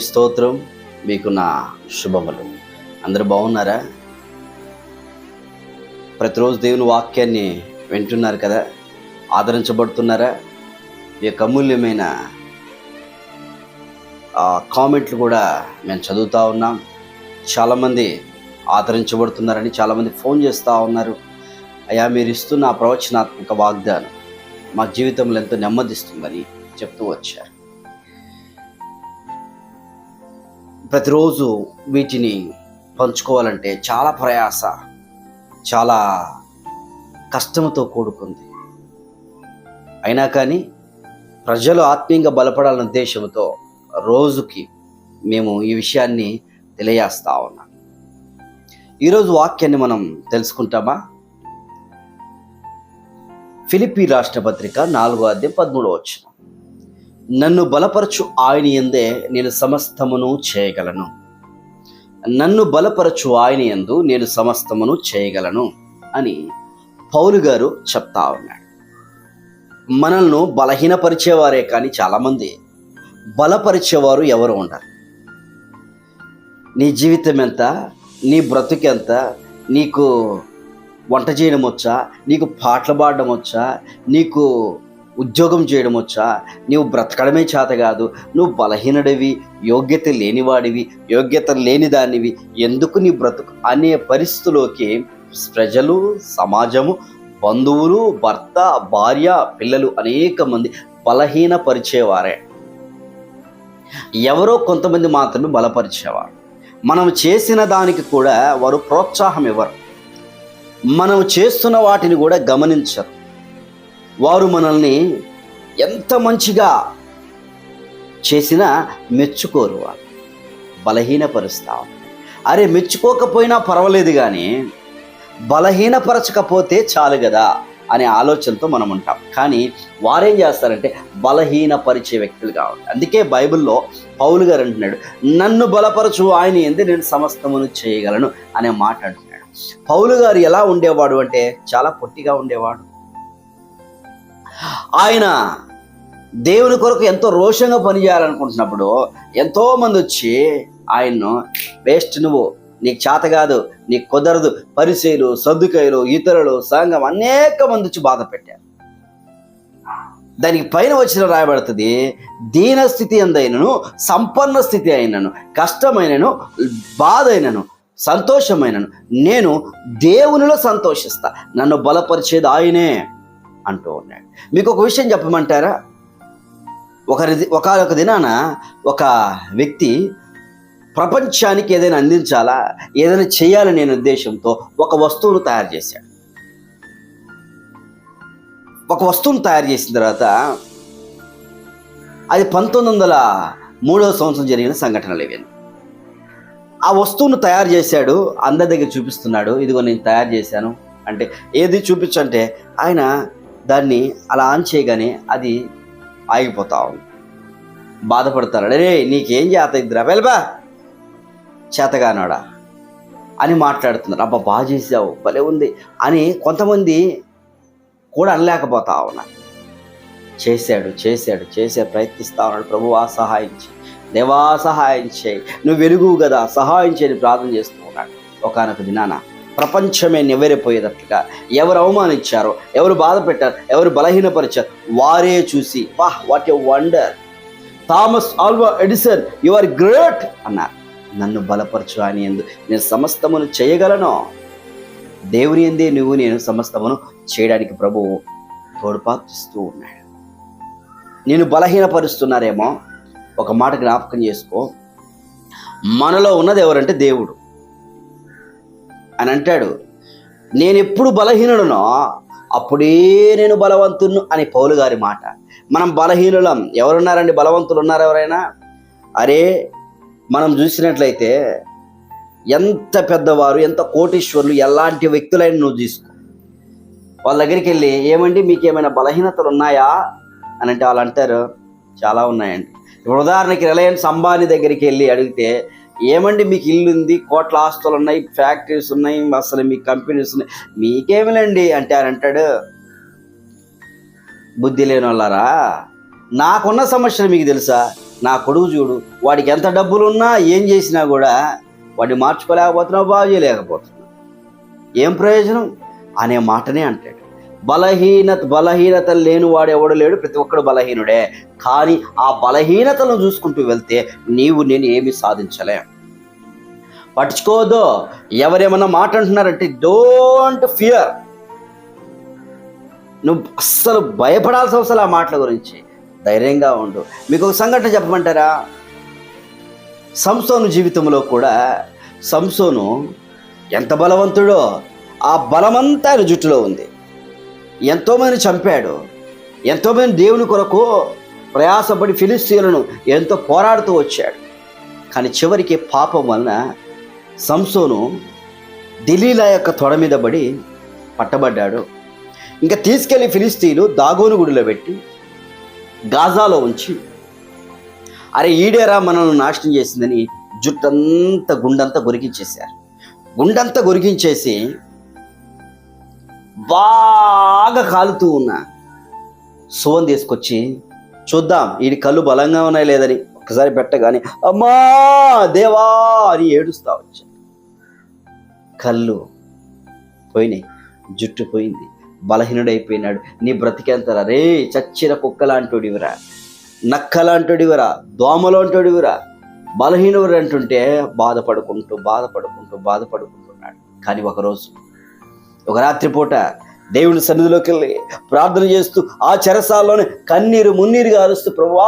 స్తోత్రం. మీకు నా శుభములు. అందరూ బాగున్నారా? ప్రతిరోజు దేవుని వాక్యాన్ని వింటున్నారు కదా? ఆదరించబడుతున్నారా? ఈ యొక్క అమూల్యమైన కామెంట్లు కూడా మేము చదువుతూ ఉన్నాం. చాలామంది ఆదరించబడుతున్నారని చాలామంది ఫోన్ చేస్తూ ఉన్నారు. అయ్యా మీరు ఇస్తున్న ప్రవచనాత్మక వాగ్దానం మా జీవితంలో ఎంతో నెమ్మదిస్తుందని చెప్తూ వచ్చారు. ప్రతిరోజు వీటిని పంచుకోవాలంటే చాలా ప్రయాస చాలా కష్టంతో కూడుకుంది. అయినా కానీ ప్రజలు ఆత్మీయంగా బలపడాలన్న ఉద్దేశంతో రోజుకి మేము ఈ విషయాన్ని తెలియజేస్తా ఉన్నాం. ఈరోజు వాక్యాన్ని మనం తెలుసుకుంటామా? ఫిలిపి రాష్ట్ర పత్రిక నాలుగో అధ్యాయం పదమూడవ వచ్చిన నన్ను బలపరచు ఆయన ఎందే నేను సమస్తమును చేయగలను. నన్ను బలపరచు ఆయన యందు నేను సమస్తమును చేయగలను అని పౌలు గారు చెప్తా ఉన్నాడు. మనల్ని బలహీనపరిచేవారే కానీ చాలామంది బలపరిచేవారు ఎవరు ఉండరు నీ జీవితం ఎంత నీ బ్రతుకెంత నీకు వంట చేయడం వచ్చా నీకు పాటలు పాడడం వచ్చా నీకు ఉద్యోగం చేయడం వచ్చా? నీవు బ్రతకడమే చేత కాదు. నువ్వు బలహీనుడివి యోగ్యత లేనివాడివి యోగ్యత లేని దానివి ఎందుకు నీ బ్రతుకు? అనే పరిస్థితిలోకి ప్రజలు సమాజము బంధువులు భర్త భార్య పిల్లలు అనేక మంది బలహీనపరిచేవారే. ఎవరో కొంతమంది మాత్రమే బలపరిచేవారు. మనం చేసిన దానికి కూడా వారు ప్రోత్సాహం ఇవ్వరు. మనం చేస్తున్న వాటిని కూడా గమనించరు. వారు మనల్ని ఎంత మంచిగా చేసినా మెచ్చుకోరు వాళ్ళు బలహీనపరుస్తా. అరే మెచ్చుకోకపోయినా పర్వాలేదు కానీ బలహీనపరచకపోతే చాలు కదా అనే ఆలోచనతో మనం ఉంటాం. కానీ వారేం చేస్తారంటే బలహీనపరిచే వ్యక్తులుగా ఉంటారు అందుకే బైబిల్లో పౌలు గారు అంటున్నాడు నన్ను బలపరచు ఆయన ఎందు నేను సమస్తమును చేయగలను అనే మాట అంటున్నాడు. పౌలు గారు ఎలా ఉండేవాడు అంటే చాలా పొట్టిగా ఉండేవాడు. ఆయన దేవుని కొరకు ఎంతో రోషంగా పనిచేయాలనుకుంటున్నప్పుడు ఎంతో మంది వచ్చి ఆయన్ను వేస్ట్ నువ్వు నీకు చేత కాదు నీకు కుదరదు. పరిచయలు సర్దుకాయలు ఇతరులు సంఘం అనేక మంది వచ్చి బాధ పెట్టారు. దానికి పైన వచ్చిన రాయబడుతుంది దీనస్థితి ఎందైనను సంపన్న స్థితి అయినను కష్టమైనను బాధ అయినను సంతోషమైనను నేను దేవునిలో సంతోషిస్తా. నన్ను బలపరిచేది ఆయనే. అంటూ ఉన్నాడు. మీకు ఒక విషయం చెప్పమంటారా? ఒకరి ఒకనొక దినాన ఒక వ్యక్తి ప్రపంచానికి ఏదైనా అందించాలా? ఏదైనా చేయాలని నేను ఉద్దేశంతో ఒక వస్తువును తయారు చేశాడు. ఒక వస్తువును తయారు చేసిన తర్వాత అది పంతొమ్మిది వందల మూడవ సంవత్సరం జరిగిన సంఘటనలు ఇవి. ఆ వస్తువును తయారు చేశాడు అందరి దగ్గర చూపిస్తున్నాడు ఇదిగో నేను తయారు చేశాను. అంటే ఏది చూపించంటే ఆయన దాన్ని అలా ఆన్ చేయగానే అది ఆగిపోతా ఉంది. బాధపడతారు. అరే నీకేం చేత ఇద్దరా? వెళ్ళబా చేతగానాడా అని మాట్లాడుతున్నారు. అబ్బా బాగా చేసావు భలే ఉంది అని కొంతమంది కూడా అనలేకపోతా ఉన్నారు. చేశాడు చేశాడు చేసే ప్రయత్నిస్తా ఉన్నాడు. ప్రభువా సహాయించి దేవా సహాయం చేయి. నువ్వు వెలుగు కదా సహాయం చేయని ప్రార్థన చేస్తూ ఉన్నాడు. ఒకనొక దినాన ప్రపంచమే నెవరిపోయేటట్లుగా ఎవరు అవమానించారో ఎవరు బాధ పెట్టారు ఎవరు బలహీనపరిచారు వారే చూసి వాహ్ what a wonder Thomas Alva Edison you are great అన్నారు. నన్ను బలపరచు అని ఎందు నేను సమస్తమును చేయగలను. దేవుని ఎందే నువ్వు నేను సమస్తమును చేయడానికి ప్రభువు తోడ్పాటిస్తూ ఉన్నాడు. నేను బలహీనపరుస్తున్నారేమో. ఒక మాట జ్ఞాపకం చేసుకో. మనలో ఉన్నది ఎవరంటే దేవుడు. అని అంటాడు. నేను ఎప్పుడు బలహీనుడునో అప్పుడే నేను బలవంతును అని పౌలు గారి మాట. మనం బలహీనులం. ఎవరున్నారండి? బలవంతులు ఉన్నారు ఎవరైనా? అరే మనం చూసినట్లయితే ఎంత పెద్దవారు ఎంత కోటీశ్వరులు ఎలాంటి వ్యక్తులైన నువ్వు తీసుకో వాళ్ళ దగ్గరికి వెళ్ళి ఏమండి మీకు ఏమైనా బలహీనతలు ఉన్నాయా అని అంటే వాళ్ళు అంటారు చాలా ఉన్నాయండి. ఇప్పుడు ఉదాహరణకి రిలయన్స్ అంబానీ దగ్గరికి వెళ్ళి అడిగితే ఏమండి మీకు ఇల్లు ఉంది కోట్ల ఆస్తులు ఉన్నాయి ఫ్యాక్టరీస్ ఉన్నాయి అసలు మీ కంపెనీస్ ఉన్నాయి. మీకేమిలండి? అంటే ఆయన అంటాడు బుద్ధి లేని వాళ్ళారా నాకున్న సమస్యలు మీకు తెలుసా? నా కొడుకు చూడు వాడికి ఎంత డబ్బులు ఉన్నా ఏం చేసినా కూడా వాడిని మార్చుకోలేకపోతున్నావు బాగు చేయలేకపోతున్నావు. ఏం ప్రయోజనం? అనే మాటనే అంటాడు. బలహీనత బలహీనత లేని వాడు ఎవడు లేడు? ప్రతి ఒక్కడు బలహీనుడే. కానీ ఆ బలహీనతలను చూసుకుంటూ వెళ్తే నీవు నేను ఏమి సాధించలే. పట్టించుకోదు ఎవరేమన్నా మాట అంటున్నారంటే డోంట్ ఫియర్ నువ్వు అస్సలు భయపడాల్సిన అవసరం ఆ మాటల గురించి. ధైర్యంగా ఉండు. మీకు ఒక సంఘటన చెప్పమంటారా? సంసోను జీవితంలో కూడా సంసోను ఎంత బలవంతుడో ఆ బలమంతా ఆయన జుట్టులో ఉంది. ఎంతోమంది చంపాడు. ఎంతోమంది దేవుని కొరకు ప్రయాసపడి ఫిలిస్తీన్లను ఎంతో పోరాడుతూ వచ్చాడు. కానీ చివరికి పాపం వలన సంసోను దిలీలా యొక్క తొడ మీద పడి పట్టబడ్డాడు. ఇంకా తీసుకెళ్ళి ఫిలిస్తీన్లు దాగోను గుడిలో పెట్టి గాజాలో ఉంచి అరే ఈడేరా మనల్ని నాశనం చేసిందని జుట్టంతా గుండంతా గొరికించేశారు గుండంతా గొరికించేసి బాగా కాలుతూ ఉన్న. సువం తీసుకొచ్చి చూద్దాం వీడి కళ్ళు బలంగా ఉన్నాయి లేదని. ఒకసారి పెట్టగానే అమ్మా దేవా అని ఏడుస్తా వచ్చా. కళ్ళు పోయినాయి జుట్టు పోయింది బలహీనుడైపోయినాడు. నీ బ్రతికెంతరా? రే చచ్చిన కుక్కలాంటోడివిరా. నక్కలాంటోడివిరా దోమలాంటోడివిరా. బలహీనుడు అంటుంటే బాధపడుకుంటూ బాధపడుకుంటూ బాధపడుకుంటున్నాడు. కానీ ఒకరోజు ఒక రాత్రిపూట దేవుని సన్నిధిలోకి వెళ్ళి ప్రార్థన చేస్తూ ఆ చెరసాల్లోనే కన్నీరు మున్నీరుగా అరుస్తూ ప్రభా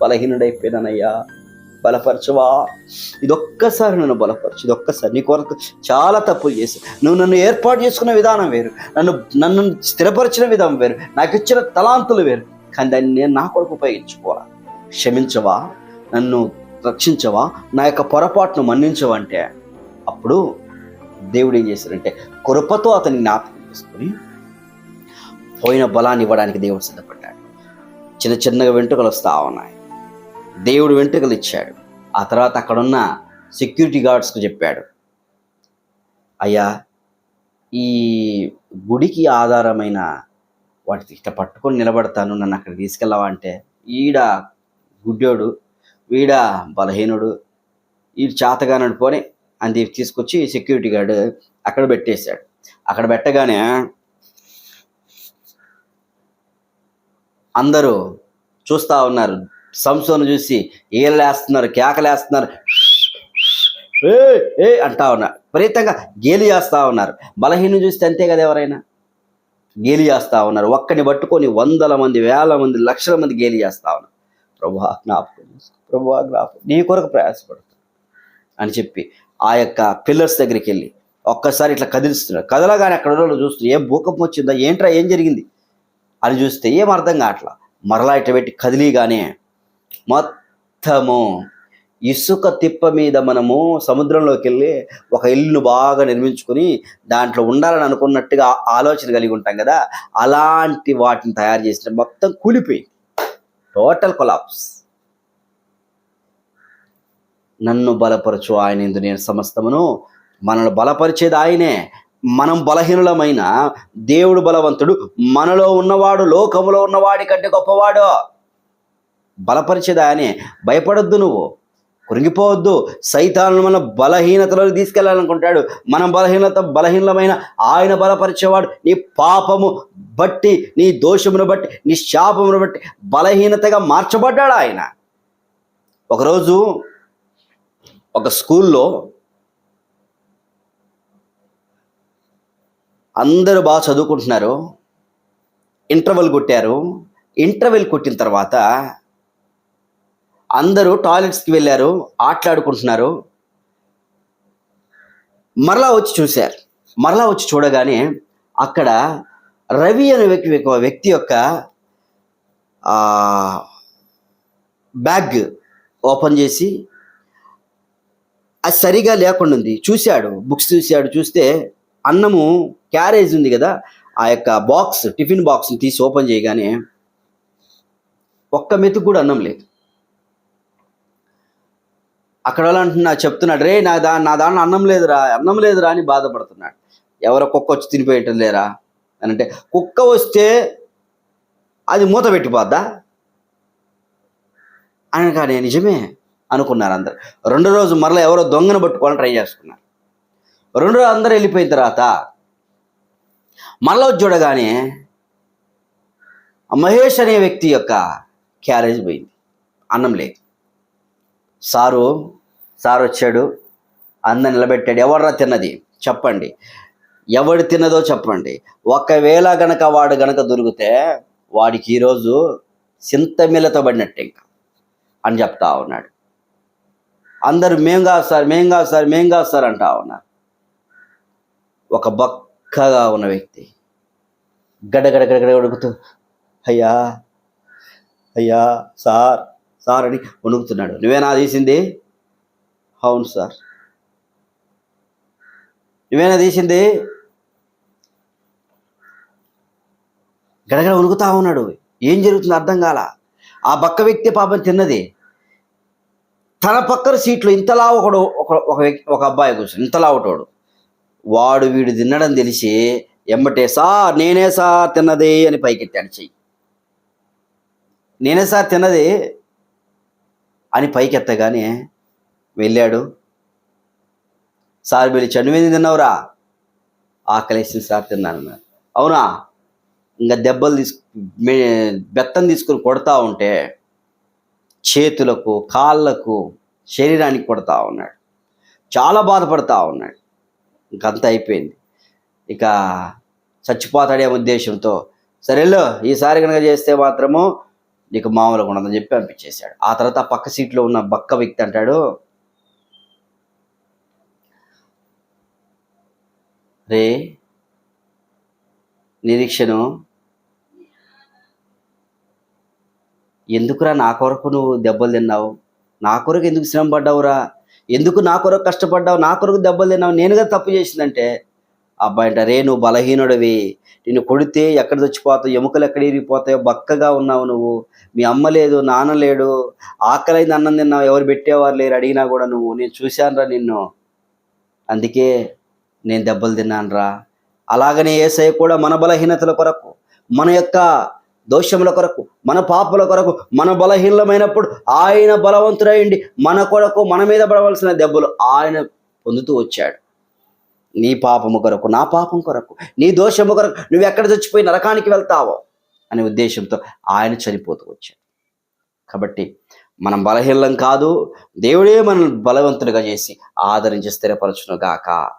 బలహీనుడైపోయినానయ్యా బలపరచవా. ఇదొక్కసారి నన్ను బలపరచు ఇదొక్కసారి నీ కొరకు చాలా తప్పులు చేసి నువ్వు నన్ను ఏర్పాటు చేసుకున్న విధానం వేరు నన్ను నన్ను స్థిరపరిచిన విధానం వేరు నాకు ఇచ్చిన తలాంతులు వేరు కానీ దాన్ని నేను నా కొరకు ఉపయోగించుకోవాలా? క్షమించవా? నన్ను రక్షించవా? నా యొక్క పొరపాటును మన్నించవా అంటే అప్పుడు దేవుడు ఏం చేశాడంటే కృపతో అతని జ్ఞాపకం చేసుకొని పోయిన బలాన్ని ఇవ్వడానికి దేవుడు సిద్ధపడ్డాడు. చిన్న చిన్నగా వెంట్రుకలు వస్తూ ఉన్నాయి. దేవుడు వెంట్రుకలు ఇచ్చాడు. ఆ తర్వాత అక్కడున్న సెక్యూరిటీ గార్డ్స్కు చెప్పాడు. అయ్యా ఈ గుడికి ఆధారమైన వాటికి ఇట్ట పట్టుకొని నిలబడతాను నన్ను అక్కడ తీసుకెళ్ళవా అంటే ఈడ గుడ్డోడు వీడ బలహీనుడు ఈ చేతగానడు పోనీ అని తీసుకొచ్చి సెక్యూరిటీ గార్డ్ అక్కడ పెట్టేశాడు. అక్కడ పెట్టగానే అందరూ చూస్తూ ఉన్నారు. సంసోను చూసి ఏలేస్తున్నారు కేకలేస్తున్నారు. ఏ ఏ అంటా ఉన్నారు. విపరీతంగా గేలి చేస్తూ ఉన్నారు. బలహీనం చూస్తే అంతే కదా ఎవరైనా? గేలి చేస్తూ ఉన్నారు. ఒక్కని పట్టుకొని వందల మంది వేల మంది లక్షల మంది గేలి చేస్తూ ఉన్నారు. ప్రభా జ్ఞాపకం ప్రభు జ్ఞాపకం నీ కొరకు ప్రయాసపడతాను అని చెప్పి ఆ యొక్క పిల్లర్స్ దగ్గరికి వెళ్ళి ఒక్కసారి ఇట్లా కదిలిస్తున్నారు కదలగానే అక్కడ ఉన్న వాళ్ళు చూస్తున్నారు ఏం భూకంపం వచ్చిందా? ఏంట్రా? ఏం జరిగింది? అని చూస్తే ఏం అర్థం కావట్లా? మరలా ఇట్లా పెట్టి కదిలిగానే మొత్తము ఇసుక తిప్ప మీద మనము సముద్రంలోకి వెళ్ళి ఒక ఇల్లును బాగా నిర్మించుకొని దాంట్లో ఉండాలని అనుకున్నట్టుగా ఆలోచన కలిగి ఉంటాం కదా? అలాంటి వాటిని తయారు చేసిన మొత్తం కూలిపోయింది. టోటల్ కొలాప్స్ నన్ను బలపరచు ఆయన ఎందు నేను సమస్తమును మనల్ని బలపరిచేది ఆయనే. మనం బలహీనులమైన దేవుడు బలవంతుడు మనలో ఉన్నవాడు లోకములో ఉన్నవాడి కంటే గొప్పవాడు. బలపరిచేది ఆయనే. భయపడొద్దు నువ్వు. కురింగిపోవద్దు సైతాను మన బలహీనతలోకి తీసుకెళ్ళాలనుకుంటాడు మనం బలహీనత బలహీనమైన ఆయన బలపరిచేవాడు. నీ పాపము బట్టి నీ దోషమును బట్టి నీ శాపమును బట్టి బలహీనతగా మార్చబడ్డాడు ఆయన. ఒకరోజు ఒక స్కూల్లో అందరూ బాగా చదువుకుంటున్నారు. ఇంటర్వెల్ కొట్టారు. ఇంటర్వెల్ కొట్టిన తర్వాత అందరూ టాయిలెట్స్కి వెళ్ళారు ఆటలాడుకుంటున్నారు. మరలా వచ్చి చూశారు. మరలా వచ్చి చూడగానే అక్కడ రవి అనే వ్యక్తి వ్యక్తి యొక్క బ్యాగ్ ఓపెన్ చేసి అది సరిగా లేకుండా ఉంది. చూశాడు బుక్స్ చూశాడు చూస్తే అన్నము క్యారేజ్ ఉంది కదా ఆ యొక్క బాక్స్ టిఫిన్ బాక్స్ని తీసి ఓపెన్ చేయగానే ఒక్క మెతుకు కూడా అన్నం లేదు. అక్కడ వాళ్ళు అంటున్నా చెప్తున్నాడు రే నా దా నా దాని అన్నం లేదురా అన్నం లేదురా అని బాధపడుతున్నాడు. ఎవరో కుక్క వచ్చి తినిపోయటం లేరా? అని అంటే కుక్క వస్తే అది మూత పెట్టిపోద్దా? అనగానే నిజమే అనుకున్నారు అందరు. రెండో రోజు మరలా ఎవరో దొంగను పట్టుకోవాలని ట్రై చేసుకున్నారు. రెండు రోజు అందరూ వెళ్ళిపోయిన తర్వాత మరలా చూడగానే మహేష్ అనే వ్యక్తి యొక్క క్యారేజ్ పోయింది. అన్నం లేదు. సారు సార్ వచ్చాడు. అందరు నిలబెట్టాడు. ఎవర్రా తిన్నది? చెప్పండి. ఎవడు తిన్నదో చెప్పండి. ఒకవేళ గనక వాడు గనక దొరికితే వాడికి ఈరోజు సింతమిల్లతో పడినట్టే ఇంకా అని చెప్తా ఉన్నాడు. అందరూ మేం కాదు సార్ మేం కాదు సార్ మేం కాదు సార్ అంటా ఉన్నారు. ఒక బక్కగా ఉన్న వ్యక్తి గడగడ గడగడ ఉడుకుతూ అయ్యా అయ్యా సార్ సార్ అని వణుకుతున్నాడు. నువ్వేనా తీసింది? అవును సార్. నువ్వేనా తీసింది? గడగడ వణుకుతా ఉన్నాడు. ఏం జరుగుతుందో అర్థం కాల. ఆ బక్క వ్యక్తి పాపం తిన్నది. తన పక్కన సీట్లో ఇంతలా ఒకడు ఒక ఒక ఒక అబ్బాయి కూర్చొని ఇంతలా ఒకటోడు. వాడు వీడు తినడం తెలిసి ఎమ్మటే సార్ నేనే సార్ తిన్నదే అని పైకెత్తాడు చెయ్యి. నేనే సార్ తిన్నదే అని పైకెత్తగానే వెళ్ళాడు. సార్ మీరు నువ్వేంది తిన్నావురా? ఆకలేసింది సార్ తిన్నాను అవునా? ఇంకా దెబ్బలు తీసుకు బెత్తం తీసుకుని కొడతా ఉంటే చేతులకు కాళ్ళకు శరీరానికి కొడతా ఉన్నాడు. చాలా బాధపడతా ఉన్నాడు. ఇంకంత అయిపోయింది. ఇక చచ్చిపోతాడే ఉద్దేశంతో సరేలో ఈసారి కనుక చేస్తే మాత్రము నీకు మామూలుగా ఉండదని చెప్పి పంపించేశాడు. ఆ తర్వాత ఆ పక్క సీట్లో ఉన్న బక్క వ్యక్తి అంటాడు రే నిరీక్షను ఎందుకురా నా కొరకు నువ్వు దెబ్బలు తిన్నావు? నా కొరకు ఎందుకు శ్రమ పడ్డావురా? ఎందుకు నా కొరకు కష్టపడ్డావు? నా కొరకు దెబ్బలు తిన్నావు? నేనుగా తప్పు చేసిందంటే? అబ్బాయి అంట రే నువ్వు బలహీనుడివి. నిన్ను కొడితే ఎక్కడ చచ్చిపోతావు? ఎముకలు ఎక్కడ ఇరిగిపోతాయో? బక్కగా ఉన్నావు నువ్వు. మీ అమ్మ లేదు నాన్న లేడు. ఆకలైంది అన్నం తిన్నావు. ఎవరు పెట్టేవారు లేరు అడిగినా కూడా నువ్వు. నేను చూశానురా నిన్ను. అందుకే నేను దెబ్బలు తిన్నానురా. అలాగనే ఏసై కూడా మన బలహీనతల కొరకు మన యొక్క దోషముల కొరకు మన పాపల కొరకు మన బలహీనమైనప్పుడు ఆయన బలవంతుడయండి మన కొరకు మన మీద పడవలసిన దెబ్బలు ఆయన పొందుతూ వచ్చాడు. నీ పాపము కొరకు నా పాపం కొరకు నీ దోషము కొరకు నువ్వు ఎక్కడ చచ్చిపోయి నరకానికి వెళ్తావో అనే ఉద్దేశంతో ఆయన చనిపోతూ వచ్చాడు. కాబట్టి మనం బలహీనం కాదు దేవుడే మనల్ని బలవంతులుగా చేసి ఆదరించి స్థిరపరచును గాక